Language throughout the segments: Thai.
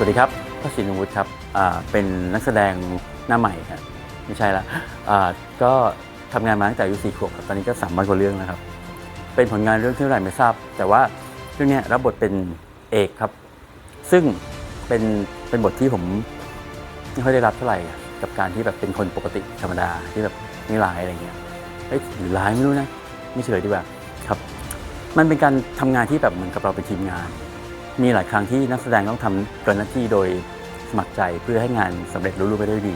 สวัสดีครับพระศินวุฒิครับเป็นนักแสดงหน้าใหม่ครับไม่ใช่ละก็ทำงานมาตั้งแต่อายุสี่ขวบครับตอนนี้ก็สามร้อยกว่าเรื่องแล้วครับ เป็นผลงานเรื่องที่เท่าไหร่ไม่ทราบ แต่ว่าเรื่องนี้รับบทเป็นเอกครับ ซึ่งเป็นเป็นบทที่ผมไม่ค่อยได้รับเท่าไหร่กับการที่แบบเป็นคนปกติธรรมดาที่แบบไม่ร้ายอะไรเงี้ยเอ้ยหรือร้ายไม่รู้นะ ไม่เฉลยดีกว่าครับ มันเป็นการทำงานที่แบบเหมือนกับเราเป็นทีมงาน มีหลายครั้งที่นักแสดงต้องทำเกินหน้าที่โดยสมัครใจเพื่อให้งานสำเร็จรุ่งไปได้วยดี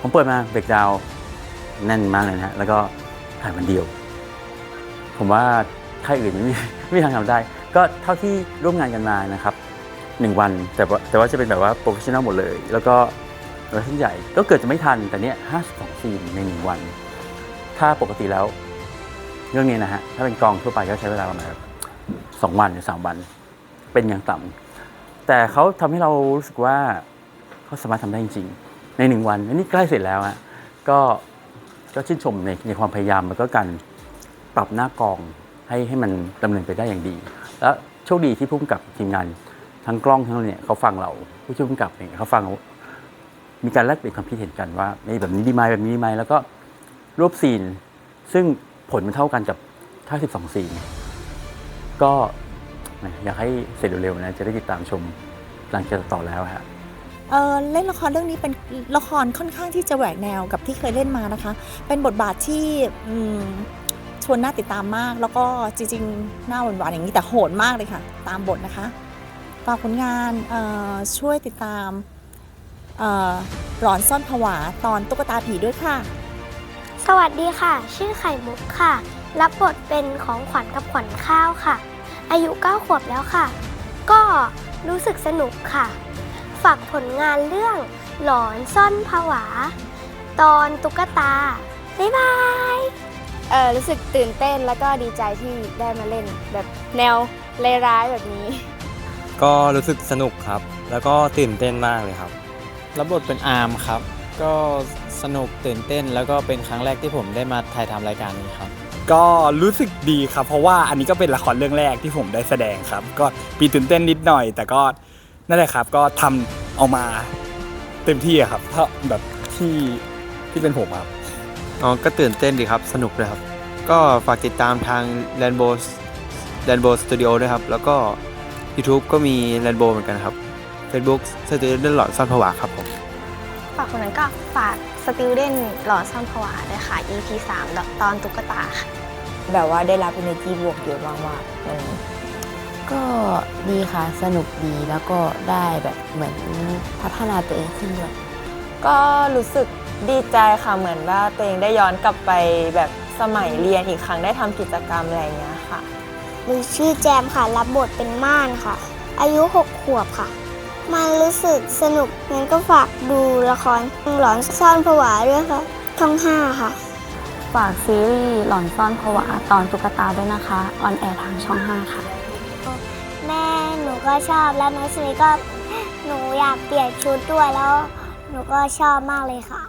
ผมเปิดมาเบรกดาวแน่นมากเลยนะฮะแล้วก็ถ่ายวันเดียว ผมว่าค่ายอื่นไม่มีไม่มีทางทำได้ ก็เท่าที่ร่วมงานกันมานะครับหนึ่งวันแต่ว่าแต่ว่าจะเป็นแบบว่าโปรเฟชชั่นอลหมดเลย แล้วก็โปรดักชั่นใหญ่ก็เกิดจะไม่ทันแต่เนี้ย52ซีนในหนึ่งวัน ถ้าปกติแล้ว เรื่องนี้นะฮะถ้าเป็นกองทั่วไปก็ใช้เวลาประมาณสองวันหรือสามวัน เป็นอย่างต่ำแต่เขาทำให้เรารู้สึกว่าเขาสามารถทำได้จริง ๆ ในหนึ่งวันอันนี้ใกล้เสร็จแล้วฮะก็ก็ชื่นชมในในความพยายามแล้วก็การปรับหน้ากองให้ให้มันดำเนินไปได้อย่างดี แล้วโชคดีที่ผู้กำกับทีมงานทั้งกล้องทั้งเนี่ยเขาฟังเราผู้ช่วยผู้กำกับเนี่ยเขาฟังมีการแลกเปลี่ยนความคิดเห็นกันว่านี่แบบนี้ดีไหมแบบนี้ดีไหมแล้วก็รวบซีน ซึ่งผลมันเท่ากันกับท่า12 ซีน ก็ แหมอยากให้เสร็จเร็วๆนะจะได้ติดตามชมหลังจากต่อแล้วฮะเออเล่นละครเรื่องนี้เป็นละครค่อนข้างที่จะแหวกแนวกับที่เคยเล่นมานะคะ เป็นบทบาทที่อืมชวนน่าติดตามมาก แล้วก็จริงๆหน้าหวานๆอย่างนี้แต่โหดมากเลยค่ะ ตามบทนะคะฝากผลงานเอ่อช่วยติดตามเอ่อหลอนซ่อนผวาตอนตุ๊กตาผีด้วยค่ะ สวัสดีค่ะ ชื่อไข่มุกค่ะ รับบทเป็นของขวัญกับขวัญข้าวค่ะ อายุ 9 ขวบแล้วค่ะ ก็รู้สึกสนุกค่ะ ฝากผลงานเรื่องหลอนซ่อนผวา ตอนตุ๊กตา บ๊ายบาย เออรู้สึกตื่นเต้นแล้วก็ดีใจที่ได้มาเล่นแบบแนวเลวร้ายแบบนี้ ก็รู้สึกสนุกครับ แล้วก็ตื่นเต้นมากเลยครับ รับบทเป็นอาร์มครับ ก็สนุกตื่นเต้นแล้วก็เป็นครั้งแรกที่ผมได้มาถ่ายทำรายการนี้ครับ ก็รู้สึกดีครับ เพราะว่าอันนี้ก็เป็นละครเรื่องแรกที่ผมได้แสดงครับ ก็ปีตื่นเต้นนิดหน่อย แต่ก็นั่นแหละครับ ก็ทำเอามาเต็มที่ครับถ้าแบบที่ที่เป็นผมครับอ๋อก็ตื่นเต้นดีครับ สนุกเลยครับ ก็ฝากติดตามทาง r a n b o w r a n b o w Studio ด้วยครับ แล้วก็ YouTube ก็มี r a n b o w เหมือนกันครับ Facebook Studio เล่นหลอดซ่อนผวาครับผม ฝากคนนั้นก็ฝากสติลเดนหลอนซ่อนผวาด้วยค่ะ EP 3ตอนตุ๊กตาค่ะ แบบว่าได้รับ energy บวกเยอะมากๆวันนี้ก็ดีค่ะสนุกดีแล้วก็ได้แบบเหมือนพัฒนาตัวเองขึ้นด้วยก็รู้สึกดีใจค่ะเหมือนว่าตัวเองได้ย้อนกลับไปแบบสมัยเรียนอีกครั้งได้ทำกิจกรรมอะไรอย่างเงี้ยค่ะหนูชื่อแจมค่ะ รับบทเป็นม่านค่ะ อายุ 6 ขวบค่ะ มันรู้สึกสนุกงั้นก็ฝากดูละครหลอนซ่อนผวาด้วยค่ะช่อง5ค่ะ ฝากซีรีส์หลอนซ่อนผวาตอนตุ๊กตาด้วยนะคะ ออนแอร์ทางช่อง 5 ค่ะ แม่หนูก็ชอบแล้วน้องสมิก็หนูอยากเปลี่ยนชุดด้วยแล้ว หนูก็ชอบมากเลยค่ะ